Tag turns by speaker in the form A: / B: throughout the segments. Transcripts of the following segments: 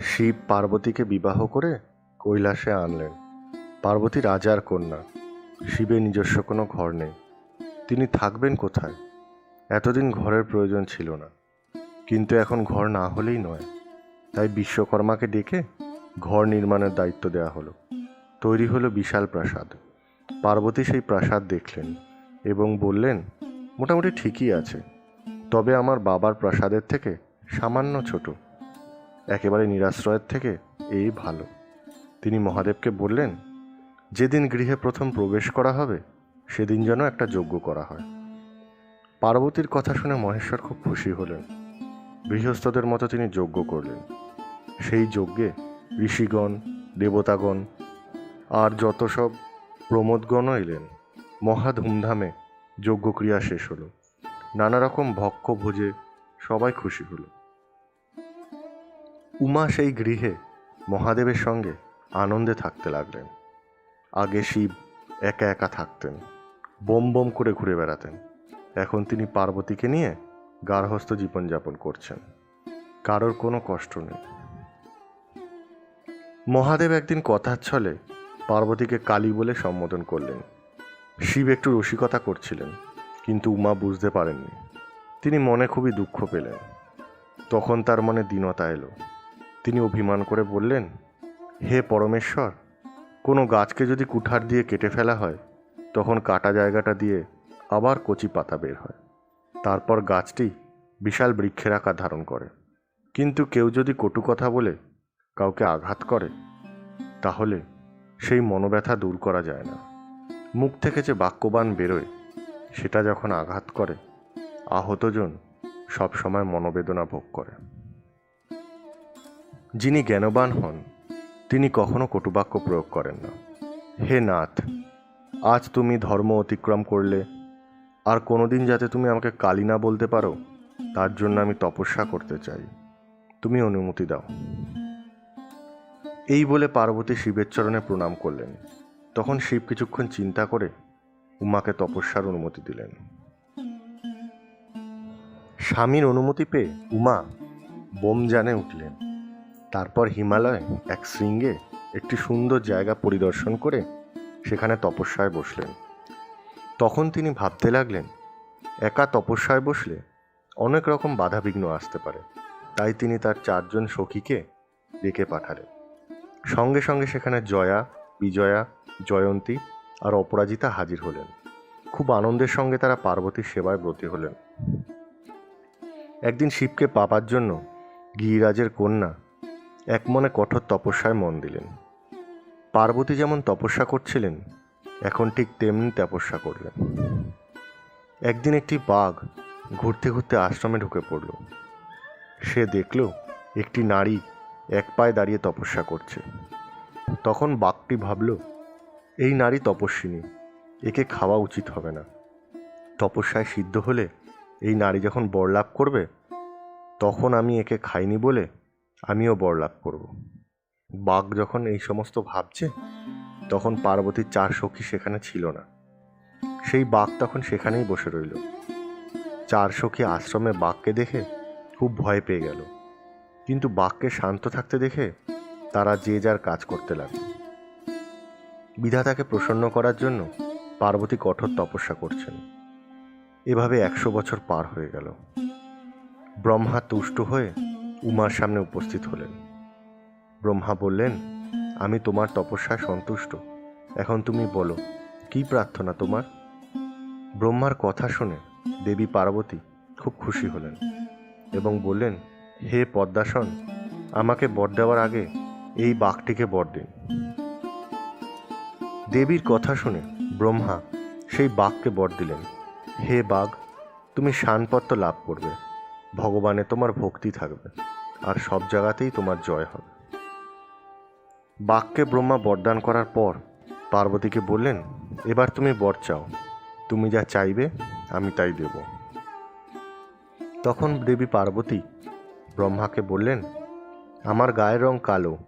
A: শিব পার্বতীকে বিবাহ করে কৈলাসে আনলেন। পার্বতী রাজার কন্যা, শিবের নিজস্ব কোনো ঘর নেই। তিনি থাকবেন কোথায়? এতদিন ঘরের প্রয়োজন ছিল না। কিন্তু এখন ঘর না হলেই নয়। তাই বিশ্বকর্মাকে ডেকে ঘর নির্মাণের দায়িত্ব দেওয়া হলো। তৈরি হলো বিশাল প্রাসাদ। পার্বতী সেই প্রাসাদ দেখলেন এবং বললেন, মোটামুটি ঠিকই আছে। তবে আমার বাবার প্রাসাদের থেকে সামান্য ছোট। একেবারে নিরাশ্রয়ের থেকে এই ভালো। তিনি মহাদেবকে বললেন, যেদিন গৃহে প্রথম প্রবেশ করা হবে, সেদিন যেন একটা যজ্ঞ করা হয়। পার্বতীর কথা শুনে মহেশ্বর খুব খুশি হলেন। গৃহস্থদের মতো তিনি যজ্ঞ করলেন। সেই যজ্ঞে ঋষিগণ, দেবতাগণ আর যত সব প্রমোদগণও এলেন, মহা ধুমধামে যজ্ঞক্রিয়া শেষ হলো। নানা রকম ভক্ষ ভোজে সবাই খুশি হলো। উমা সেই গৃহে মহাদেবের সঙ্গে আনন্দে থাকতে লাগলেন। আগে শিব একা একা থাকতেন, বোম বোম করে ঘুরে বেড়াতেন। এখন তিনি পার্বতীকে নিয়ে গার্হস্থ জীবনযাপন করছেন। কারোর কোনো কষ্ট নেই। মহাদেব একদিন কথার ছলে পার্বতীকে কালী বলে সম্বোধন করলেন। শিব একটু রসিকতা করছিলেন, কিন্তু উমা বুঝতে পারেননি। তিনি মনে খুবই দুঃখ পেলেন। তখন তার মনে দীনতা এলো। তিনি অভিমান করে বললেন, হে পরমেশ্বর, কোনো গাছকে যদি কুঠার দিয়ে কেটে ফেলা হয়, তখন কাটা জায়গাটা দিয়ে আবার কচি পাতা বের হয়। তারপর গাছটি বিশাল বৃক্ষের আকার ধারণ করে। কিন্তু কেউ যদি কটু কথা বলে, কাউকে আঘাত করে, তাহলে সেই মনোব্যথা দূর করা যায় না। মুখ থেকে যে বাক্যবান বেরোয়, সেটা যখন আঘাত করে, আহতজন সবসময় মনোবেদনা ভোগ করে। যিনি জ্ঞানবান হন, তিনি কখনো কটুবাক্য প্রয়োগ করেন না। হে নাথ, আজ তুমি ধর্ম অতিক্রম করলে, আর কোনোদিন যাতে তুমি আমাকে কালী না বলতে পারো, তার জন্য আমি তপস্যা করতে চাই। তুমি অনুমতি দাও। এই বলে পার্বতী শিবের চরণে প্রণাম করলেন। তখন শিব কিছুক্ষণ চিন্তা করে উমাকে তপস্যার অনুমতি দিলেন। স্বামীর অনুমতি পেয়ে উমা বোম জানে উঠলেন। তারপর হিমালয় এক শৃঙ্গে একটি সুন্দর জায়গা পরিদর্শন করে সেখানে তপস্যায় বসলেন। তখন তিনি ভাবতে লাগলেন, একা তপস্যায় বসলে অনেক রকম বাধাবিঘ্ন আসতে পারে। তাই তিনি তার চারজন সখীকে ডেকে পাঠালেন। সঙ্গে সঙ্গে সেখানে জয়া, বিজয়া, জয়ন্তী আর অপরাজিতা হাজির হলেন। খুব আনন্দের সঙ্গে তারা পার্বতীর সেবায় ব্রতী হলেন। একদিন শিবকে পাবার জন্য গিরিরাজের কন্যা এক মনে কঠোর তপস্যায় মন দিলেন। পার্বতী যেমন তপস্যা করছিলেন, এখন ঠিক তেমনি তপস্যা করলেন। একদিন একটি বাঘ ঘুরতে ঘুরতে আশ্রমে ঢুকে পড়ল। সে দেখল একটি নারী এক পায়ে দাঁড়িয়ে তপস্যা করছে। তখন বাঘটি ভাবল, এই নারী তপস্বিনী, একে খাওয়া উচিত হবে না। তপস্যায় সিদ্ধ হলে এই নারী যখন বরলাভ করবে, তখন আমি একে খাইনি বলে আমিও বরলাভ করব। বাঘ যখন এই সমস্ত ভাবছে, তখন পার্বতীর চার সখী সেখানে ছিল না। সেই বাঘ তখন সেখানেই বসে রইল। চার সখী আশ্রমে বাঘকে দেখে খুব ভয় পেয়ে গেল। কিন্তু বাঘকে শান্ত থাকতে দেখে তারা যে যার কাজ করতে লাগল। বিধাতাকে প্রসন্ন করার জন্য পার্বতী কঠোর তপস্যা করছেন। এভাবে একশো বছর পার হয়ে গেল। ব্রহ্মা তুষ্ট হয়ে উমার সামনে উপস্থিত হলেন। ব্রহ্মা বললেন, আমি তোমার তপস্যায় সন্তুষ্ট। এখন তুমি বলো, কি প্রার্থনা তোমার? ব্রহ্মার কথা শুনে দেবী পার্বতী খুব খুশি হলেন এবং বললেন, হে পদ্মাসন, আমাকে বর দেওয়ার আগে এই বাঘটিকে বর দিন দেবীর কথা শুনে ব্রহ্মা সেই বাঘকে বর দিলেন। হে বাঘ, তুমি শানপত্র লাভ করবে। ভগবানে তোমার ভক্তি থাকবে। আর সব জায়গাতেই তোমার জয় হবে। বাঘকে ব্রহ্মা বরদান করার পর পার্বতীকে বললেন, এবার তুমি বর চাও। তুমি যা চাইবে, আমি তাই দেব। তখন দেবী পার্বতী ব্রহ্মাকে বললেন, আমার গায়ের রং কালো,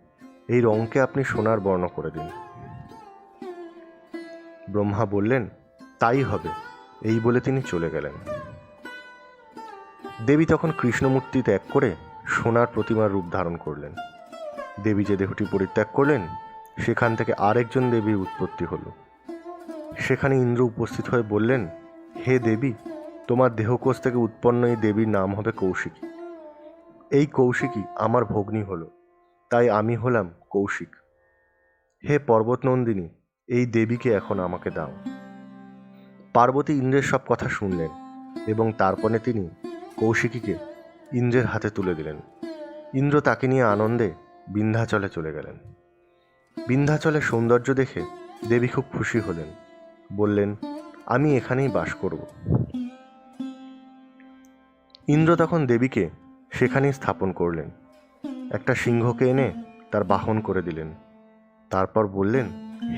A: এই রঙকে আপনি সোনার বর্ণ করে দিন। ব্রহ্মা বললেন, তাই হবে, এই বলে তিনি চলে গেলেন। দেবী তখন কৃষ্ণমূর্তি ত্যাগ করে সোনার প্রতিমার রূপ ধারণ করলেন। দেবী যে দেহটি পরিত্যাগ করলেন, সেখান থেকে আরেকজন দেবীর উৎপত্তি হলো। সেখানে ইন্দ্র উপস্থিত হয়ে বললেন, হে দেবী, তোমার দেহকোষ থেকে উৎপন্ন এই দেবীর নাম হবে কৌশিকী। এই কৌশিকী আমার ভগ্নী হলো, তাই আমি হলাম কৌশিক। হে পর্বত নন্দিনী এই দেবীকে এখন আমাকে দাও। পার্বতী ইন্দ্রের সব কথা শুনলেন এবং তারপরে তিনি কৌশিকীকে ইন্দ্রের হাতে তুলে দিলেন। ইন্দ্র তাকে নিয়ে আনন্দে বিন্ধ্যাচলে চলে গেলেন। বিন্ধ্যাচলের সৌন্দর্য দেখে দেবী খুব খুশি হলেন। বললেন, আমি এখানেই বাস করব। ইন্দ্র তখন দেবীকে সেখানেই স্থাপন করলেন। একটা সিংহকে এনে তার বাহন করে দিলেন। তারপর বললেন,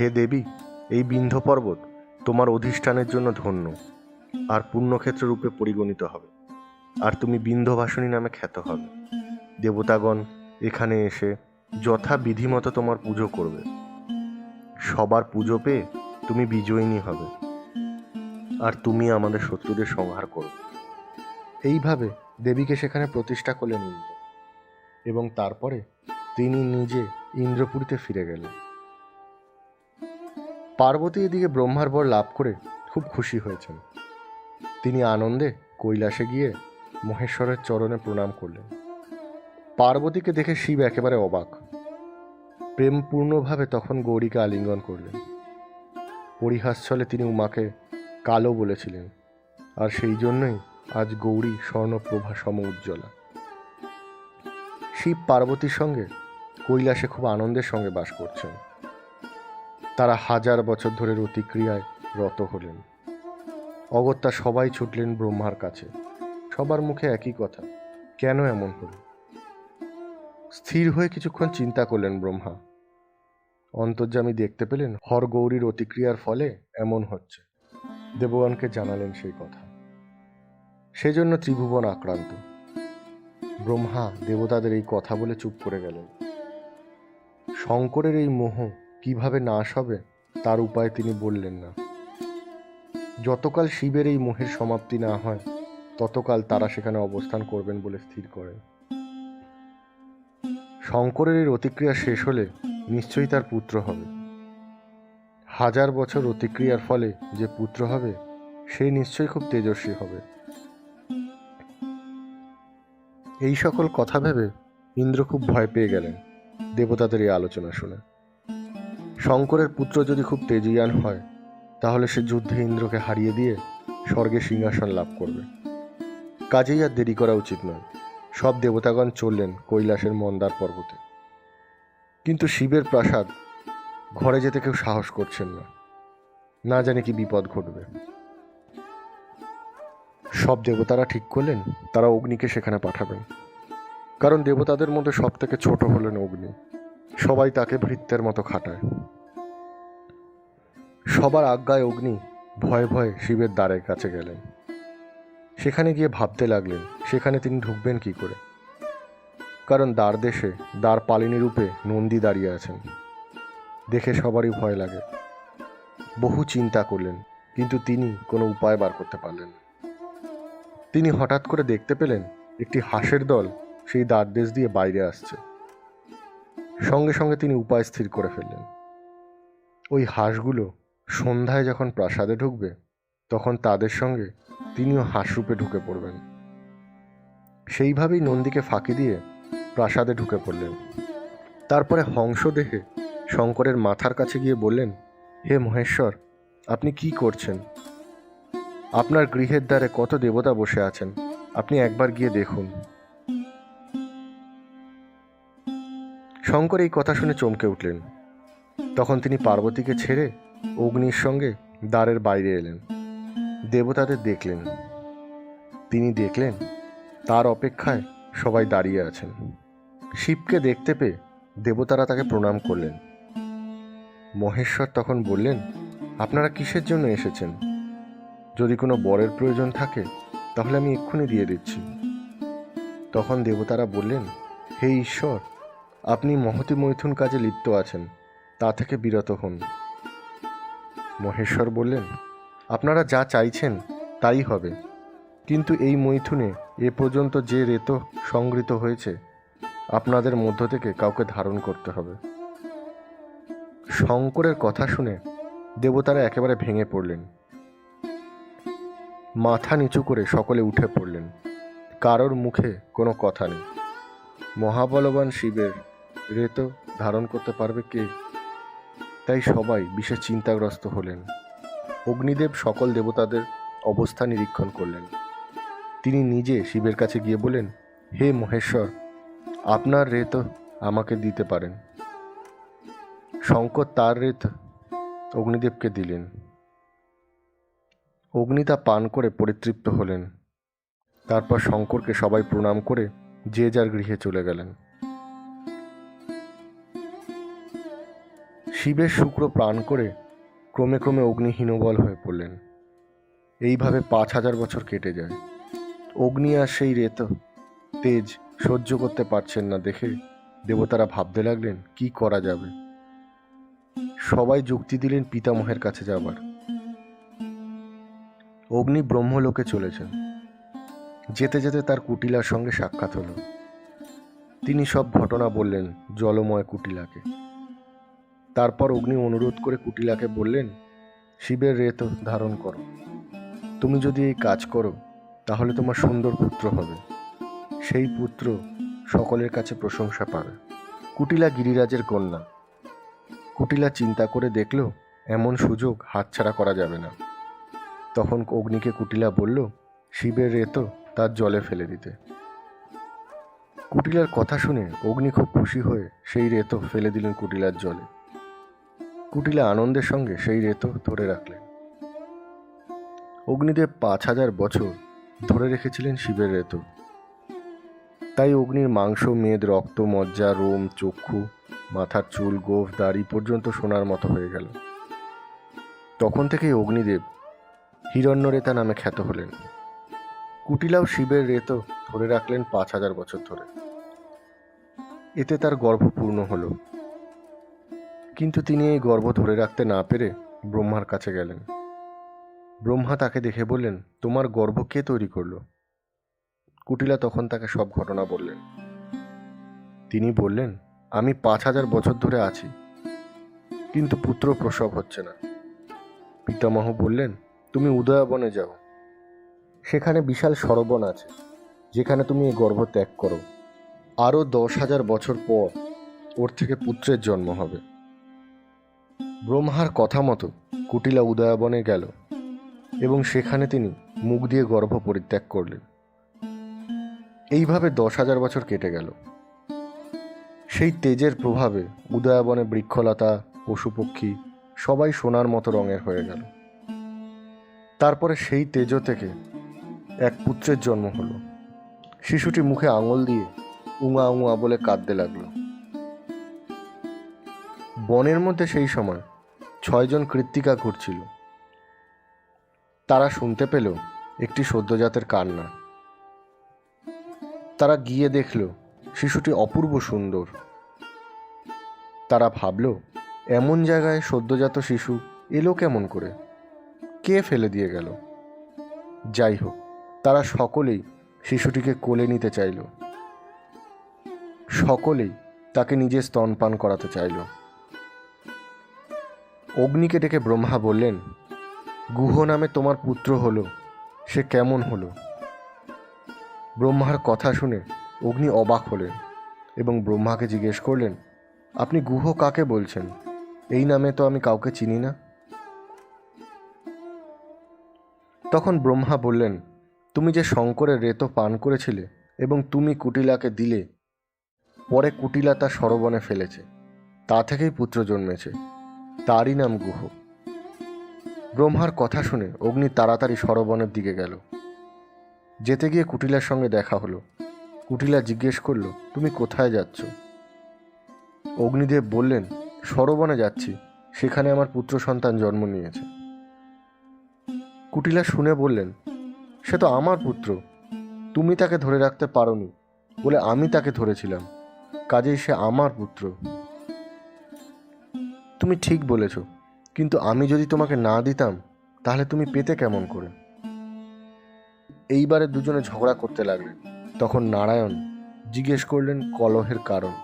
A: হে দেবী, এই বিন্ধ্য পর্বত তোমার অধিষ্ঠানের জন্য ধন্য, আর পুণ্যক্ষেত্র রূপে পরিগণিত হবে। আর তুমি বিন্ধ্যবাসনী নামে খ্যাত হবে। দেবতাগণ এখানে এসে যথা বিধিমতো তোমার পুজো করবে। সবার পুজো পেয়ে তুমি বিজয়িনী হবে। আর তুমি আমাদের শত্রুদের সংহার করবে। এইভাবে দেবীকে সেখানে প্রতিষ্ঠা করলেন ইন্দ্র। এবং তারপরে তিনি নিজে ইন্দ্রপুরীতে ফিরে গেলেন। পার্বতী এদিকে ব্রহ্মার বর লাভ করে খুব খুশি হয়েছেন। তিনি আনন্দে কৈলাসে গিয়ে মহেশ্বরের চরণে প্রণাম করলেন। পার্বতীকে দেখে শিব একেবারে অবাক। প্রেমপূর্ণভাবে তখন গৌরীকে আলিঙ্গন করলেন। পরিহাস ছলে তিনি উমাকে কালো বলেছিলেন, আর সেই জন্যই আজ গৌরী স্বর্ণপ্রভা সম উজ্জ্বলা। শিব পার্বতীর সঙ্গে কৈলাসে খুব আনন্দের সঙ্গে বাস করছেন। তারা হাজার বছর ধরে রতিক্রিয়ায় রত হলেন। অগত্যা সবাই ছুটলেন ব্রহ্মার কাছে। সবার মুখে একই কথা, কেন এমন হল? স্থির হয়ে কিছুক্ষণ চিন্তা করলেন ব্রহ্মা। অন্তর্যামী দেখতে পেলেন হরগৌরীর অতিক্রিয়ার ফলে এমন হচ্ছে। দেবগণকে জানালেন সেই কথা। সেজন্য ত্রিভুবন আক্রান্ত। ব্রহ্মা দেবতাদের এই কথা বলে চুপ করে গেলেন। শঙ্করের এই মোহ কীভাবে নাশ হবে, তার উপায় তিনি বললেন না। যতকাল শিবের এই মোহের সমাপ্তি না হয় ততকাল তারা সেখানে অবস্থান করবেন বলে স্থির করেন। শঙ্করের এই অতিক্রিয়া শেষ হলে নিশ্চয়ই তার পুত্র হবে। হাজার বছর অতিক্রিয়ার ফলে যে পুত্র হবে, সে নিশ্চয়ই খুব তেজস্বী হবে। এই সকল কথা ভেবে ইন্দ্র খুব ভয় পেয়ে গেলেন দেবতাদের এই আলোচনা শুনে। শঙ্করের পুত্র যদি খুব তেজিয়ান হয়, তাহলে সে যুদ্ধে ইন্দ্রকে হারিয়ে দিয়ে স্বর্গে সিংহাসন লাভ করবে। কাজেই আর দেরি করা উচিত নয়। সব দেবতাগণ চললেন কৈলাসের মন্দার পর্বতে। কিন্তু শিবের প্রাসাদ ঘরে যেতে কেউ সাহস করছেন না। না জানে কি বিপদ ঘটবে। সব দেবতারা ঠিক করলেন, তারা অগ্নিকে সেখানে পাঠাবেন। কারণ দেবতাদের মধ্যে সব থেকে ছোট হলেন অগ্নি। সবাই তাকে ভৃত্যের মতো খাটায়। সবার আজ্ঞায় অগ্নি ভয়ে ভয়ে শিবের দ্বারের কাছে গেলেন। সেখানে গিয়ে ভাবতে লাগলেন, সেখানে তিনি ঢুকবেন কি করে? কারণ দ্বার দেশে, দ্বার পালিনী রূপে নন্দী দাঁড়িয়ে আছেন। দেখে সবারই ভয় লাগে। বহু চিন্তা করলেন, কিন্তু তিনি কোনো উপায় বার করতে পারলেন তিনি হঠাৎ করে দেখতে পেলেন, একটি হাঁসের দল সেই দ্বার দেশ দিয়ে বাইরে আসছে। সঙ্গে সঙ্গে তিনি উপায় স্থির করে ফেললেন। ওই হাঁসগুলো সন্ধ্যায় যখন প্রাসাদে ঢুকবে, তখন তাদের সঙ্গে তিনিও হাঁসরূপে ঢুকে পড়বেন। সেইভাবেই নন্দীকে ফাঁকি দিয়ে প্রাসাদে ঢুকে পড়লেন। তারপরে হংস দেখে শঙ্করের মাথার কাছে গিয়ে বললেন, হে মহেশ্বর, আপনি কি করছেন? আপনার গৃহের দ্বারে কত দেবতা বসে আছেন? আপনি একবার গিয়ে দেখুন। শঙ্কর এই কথা শুনে চমকে উঠলেন। তখন তিনি পার্বতীকে ছেড়ে অগ্নির সঙ্গে দ্বারের বাইরে এলেন। দেবতাদের দেখলেন। তিনি দেখলেন, তার অপেক্ষায় সবাই দাঁড়িয়ে আছেন। শিবকে দেখতে পেয়ে দেবতারা তাকে প্রণাম করলেন। মহেশ্বর তখন বললেন, আপনারা কিসের জন্য এসেছেন? যদি কোনো বরের প্রয়োজন থাকে, তাহলে আমি এক্ষুনি দিয়ে দিচ্ছি। তখন দেবতারা বললেন, হে ঈশ্বর, আপনি মহতি মৈথুন কাজে লিপ্ত আছেন, তা থেকে বিরত হন। মহেশ্বর বললেন আপনারা যা চাইছেন তাই হবে। কিন্তু এই মৈথুনে এ পর্যন্ত যে রেত সংগৃহীত হয়েছে, আপনাদের মধ্য থেকে কাউকে ধারণ করতে হবে। শঙ্করের কথা শুনে দেবতারা একেবারে ভেঙে পড়লেন। মাথা নিচু করে সকলে উঠে পড়লেন। কারোর মুখে কোনো কথা নেই। মহাবলবান শিবের রেত ধারণ করতে পারবে কে? তাই সবাই বিশেষ চিন্তাগ্রস্ত হলেন। অগ্নিদেব সকল দেবতাদের অবস্থা নিরীক্ষণ করলেন। তিনি নিজে শিবের কাছে গিয়ে বলেন হে মহেশ্বর, আপনার রেত আমাকে দিতে পারেন। শঙ্কর তার রেত অগ্নিদেবকে দিলেন। অগ্নি তা পান করে পরিতৃপ্ত হলেন। তারপর শঙ্করকে সবাই প্রণাম করে যে যার গৃহে চলে গেলেন। শিবের শুক্র প্রাণ করে ক্রমে ক্রমে অগ্নি হীনবল হয়ে পড়লেন। এইভাবে পাঁচ হাজার বছর কেটে যায়। অগ্নি আর সেই রেত, তেজ সহ্য করতে পারছেন না দেখে দেবতারা ভাবতে লাগলেন, কি করা যাবে? সবাই যুক্তি দিলেন পিতামহের কাছে যাবার। অগ্নি ব্রহ্মলোকে চলেছেন। যেতে যেতে তার কুটিলার সঙ্গে সাক্ষাৎ হলো। তিনি সব ঘটনা বললেন জলময় কুটিলাকে। তারপর অগ্নি অনুরোধ করে কুটিলাকে বললেন, শিবের রেত ধারণ করো। তুমি যদি এই কাজ করো, তাহলে তোমার সুন্দর পুত্র হবে। সেই পুত্র সকলের কাছে প্রশংসা পাবে। কুটিলা গিরিরাজের কন্যা কুটিলা চিন্তা করে দেখল, এমন সুযোগ হাতছাড়া করা যাবে না। তখন অগ্নিকে কুটিলা বলল, শিবের রেত তার জলে ফেলে দিতে কুটিলার কথা শুনে অগ্নি খুব খুশি হয়ে সেই রেত ফেলে দিলেন কুটিলার জলে। কুটিলা আনন্দের সঙ্গে সেই রেত ধরে রাখলেন। অগ্নিদেব পাঁচ হাজার বছর ধরে রেখেছিলেন শিবের রেত। তাই অগ্নির মাংস, মেদ, রক্ত, মজ্জা, রোম, চক্ষু, মাথার চুল, গোফ, দাড়ি পর্যন্ত সোনার মতো হয়ে গেল। তখন থেকেই অগ্নিদেব হিরণ্যরেতা নামে খ্যাত হলেন। কুটিলাও শিবের রেত ধরে রাখলেন পাঁচ হাজার বছর ধরে। এতে তার গর্ভ পূর্ণ হলো। কিন্তু তিনি এই গর্ভ ধরে রাখতে না পেরে ব্রহ্মার কাছে গেলেন। ব্রহ্মা তাকে দেখে বললেন, তোমার গর্ব কে তৈরি করল? কুটিলা তখন তাকে সব ঘটনা বললেন। তিনি বললেন, আমি পাঁচ হাজার বছর ধরে আছি, কিন্তু পুত্র প্রসব হচ্ছে না। পিতামহ বললেন, তুমি উদয়াবনে যাও। সেখানে বিশাল সরবন আছে, যেখানে তুমি এই গর্ভ ত্যাগ করো। আরও দশ হাজার বছর পর ওর থেকে পুত্রের জন্ম হবে। ব্রহ্মার কথা মতো কুটিলা উদয়াবনে গেল এবং সেখানে তিনি মুখ দিয়ে গর্ভ পরিত্যাগ করলেন। এইভাবে দশ হাজার বছর কেটে গেল। সেই তেজের প্রভাবে উদয়াবনে বৃক্ষলতা পশু পক্ষী সবাই সোনার মতো রঙের হয়ে গেল। তারপরে সেই তেজ থেকে এক পুত্রের জন্ম হলো। শিশুটি মুখে আঙুল দিয়ে উঙা উঙা বলে কাঁদতে লাগল। বনের মধ্যে সেই সময় ছয়জন কৃত্তিকা ঘুরছিল। তারা শুনতে পেল একটি সদ্যজাতের কান্না। তারা গিয়ে দেখল শিশুটি অপূর্ব সুন্দর। তারা ভাবল, এমন জায়গায় সদ্যজাত শিশু এলো কেমন করে? কে ফেলে দিয়ে গেল? যাই হোক, তারা সকলেই শিশুটিকে কোলে নিতে চাইল। সকলেই তাকে নিজে স্তনপান করাতে চাইল। অগ্নিকে ডেকে ব্রহ্মা বললেন, গুহ নামে তোমার পুত্র হলো, সে কেমন হলো? ব্রহ্মার কথা শুনে অগ্নি অবাক হলেন এবং ব্রহ্মাকে জিজ্ঞেস করলেন, আপনি গুহ কাকে বলছেন? এই নামে তো আমি কাউকে চিনি না? তখন ব্রহ্মা বললেন, তুমি যে শঙ্করের রেত পান করেছিলে এবং তুমি কুটিলাকে দিলে, পরে কুটিলা তা সরবনে ফেলেছে, তা থেকেই পুত্র জন্মেছে। তারই নাম গুহ। ব্রহ্মার কথা শুনে অগ্নি তাড়াতাড়ি সরবনের দিকে গেল। যেতে গিয়ে কুটিলার সঙ্গে দেখা হলো। কুটিলা জিজ্ঞেস করল, তুমি কোথায় যাচ্ছ? অগ্নিদেব বললেন, সরবনে যাচ্ছি। সেখানে আমার পুত্র সন্তান জন্ম নিয়েছে। কুটিলা শুনে বললেন, সে তো আমার পুত্র। তুমি তাকে ধরে রাখতে পারোনি বলে আমি তাকে ধরেছিলাম। কাজেই সে আমার পুত্র। তুমি ঠিক বলেছ, কিন্তু আমি যদি তোমাকে না দিতাম, তাহলে তুমি পেতে কেমন করে? এইবারে দুজনে ঝগড়া করতে লাগলেন তখন নারায়ণ জিজ্ঞেস করলেন কলহের কারণ।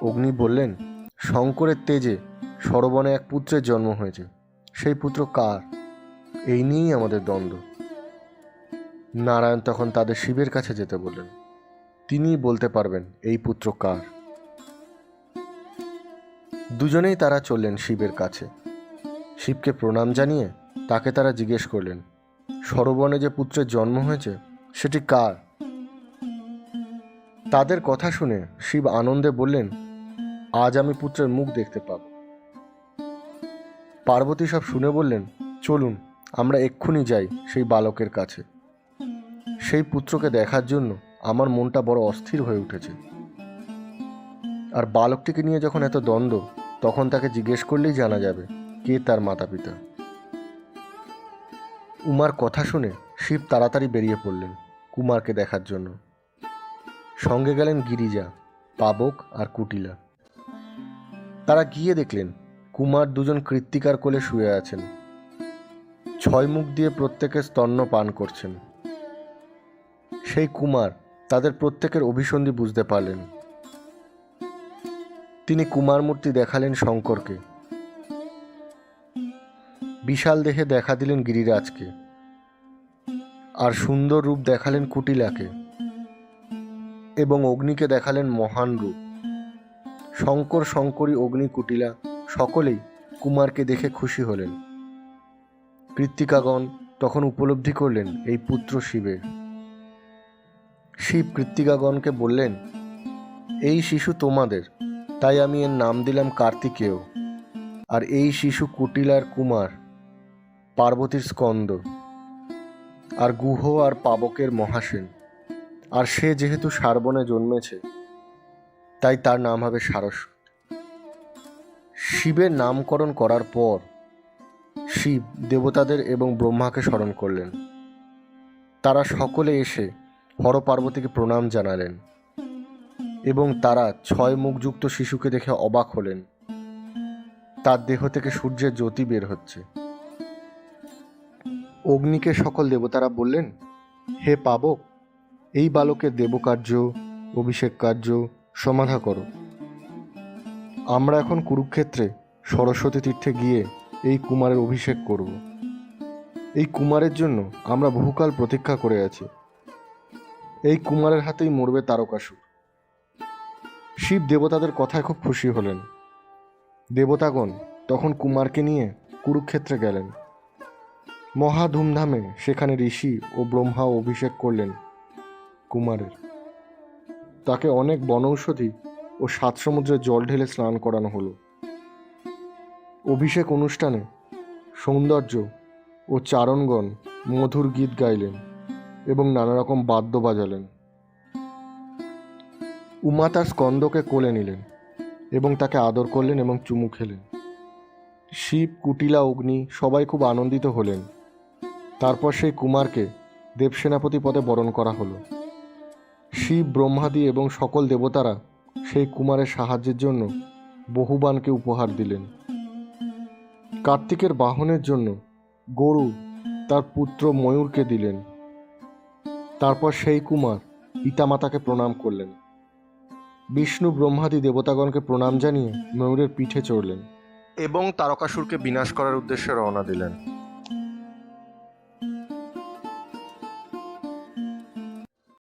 A: অগ্নি বললেন, শঙ্করের তেজে সরবনে এক পুত্রের জন্ম হয়েছে। সেই পুত্র কার? এই নিয়েই আমাদের দ্বন্দ্ব। নারায়ণ তখন তাদের শিবের কাছে যেতে বললেন। তিনিই বলতে পারবেন, এই পুত্র কার? দুজনেই তারা চললেন শিবের কাছে। শিবকে প্রণাম জানিয়ে তাকে তারা জিজ্ঞেস করলেন, সরবনে যে পুত্রের জন্ম হয়েছে, সেটি কার? তাদের কথা শুনে শিব আনন্দে বললেন, আজ আমি পুত্রের মুখ দেখতে পাব। পার্বতী সব শুনে বললেন, চলুন, আমরা এক্ষুনি যাই সেই বালকের কাছে। সেই পুত্রকে দেখার জন্য আমার মনটা বড় অস্থির হয়ে উঠেছে। আর বালকটিকে নিয়ে যখন এত দ্বন্দ্ব, তখন তাকে জিজ্ঞেস করলেই জানা যাবে কে তার মাতা পিতা উমার কথা শুনে শিব তাড়াতাড়ি বেরিয়ে পড়লেন কুমারকে দেখার জন্য। সঙ্গে গেলেন গিরিজা, পাবক আর কুটিলা। তারা গিয়ে দেখলেন কুমার দুজন কৃত্তিকার কোলে শুয়ে আছেন। ছয় মুখ দিয়ে প্রত্যেকে স্তন্য পান করছেন। সেই কুমার তাদের প্রত্যেকের অভিসন্ধি বুঝতে পারলেন। তিনি কুমার মূর্তি দেখালেন শঙ্করকে। বিশাল দেহে দেখা দিলেন গিরিরাজকে। আর সুন্দর রূপ দেখালেন কুটিলাকে। এবং অগ্নিকে দেখালেন মহান রূপ। শঙ্কর, শঙ্করী, অগ্নি, কুটিলা সকলেই কুমারকে দেখে খুশি হলেন। কৃত্তিকাগণ তখন উপলব্ধি করলেন এই পুত্র শিবের। শিব কৃত্তিকাগণকে বললেন, এই শিশু তোমাদের। তাই আমি এর নাম দিলাম কার্তিকেয়। আর এই শিশু কুটিলার কুমার, পার্বতীর স্কন্দ। আর গুহ আর পাবকের মহাসেন। আর সে যেহেতু সারবনে জন্মেছে, তাই তার নাম হবে সারস্বত। শিবের নামকরণ করার পর শিব দেবতাদের এবং ব্রহ্মাকে স্মরণ করলেন। তারা সকলে এসে হর পার্বতীকে প্রণাম জানালেন। এবং তারা ছয় মুখযুক্ত শিশুকে দেখে অবাক হলেন। তার দেহ থেকে সূর্যের জ্যোতি বের হচ্ছে। অগ্নিকে সকল দেবতারা বললেন, হে পাবক, এই বালকের দেবকার্য, অভিষেক কার্য সমাধা করো। আমরা এখন কুরুক্ষেত্রে সরস্বতী তীর্থে গিয়ে এই কুমারের অভিষেক করব। এই কুমারের জন্য আমরা বহুকাল প্রতীক্ষা করে আছি। এই কুমারের হাতেই মরবে তারকাসুর। শিব দেবতাদের কথায় খুব খুশি হলেন। দেবতাগণ তখন কুমারকে নিয়ে কুরুক্ষেত্রে গেলেন। মহা ধুমধামে সেখানে ঋষি ও ব্রহ্মা অভিষেক করলেন কুমারের। তাকে অনেক বনৌষধি ও সাত সমুদ্রের জল ঢেলে স্নান করানো হলো। অভিষেক অনুষ্ঠানে সৌন্দর্য ও চারণগণ মধুর গীত গাইলেন এবং নানা রকম বাদ্য বাজালেন। উমা তার স্কন্দকে কোলে নিলেন এবং তাকে আদর করলেন এবং চুমু খেলেন। শিব, কুটিলা, অগ্নি সবাই খুব আনন্দিত হলেন। তারপর সেই কুমারকে দেবসেনাপতি পদে বরণ করা হলো। শিব, ব্রহ্মাদি এবং সকল দেবতারা সেই কুমারের সাহায্যের জন্য বহুবানকে উপহার দিলেন। কার্তিকের বাহনের জন্য গরু তার পুত্র ময়ূরকে দিলেন। তারপর সেই কুমার পিতামাতাকে প্রণাম করলেন। বিষ্ণু ব্রহ্মাদি দেবতাগণকে প্রণাম জানিয়ে ময়ূরের পিঠে চড়লেন। এবং তারকাসুরকে বিনাশ করার উদ্দেশ্যে রওনা দিলেন।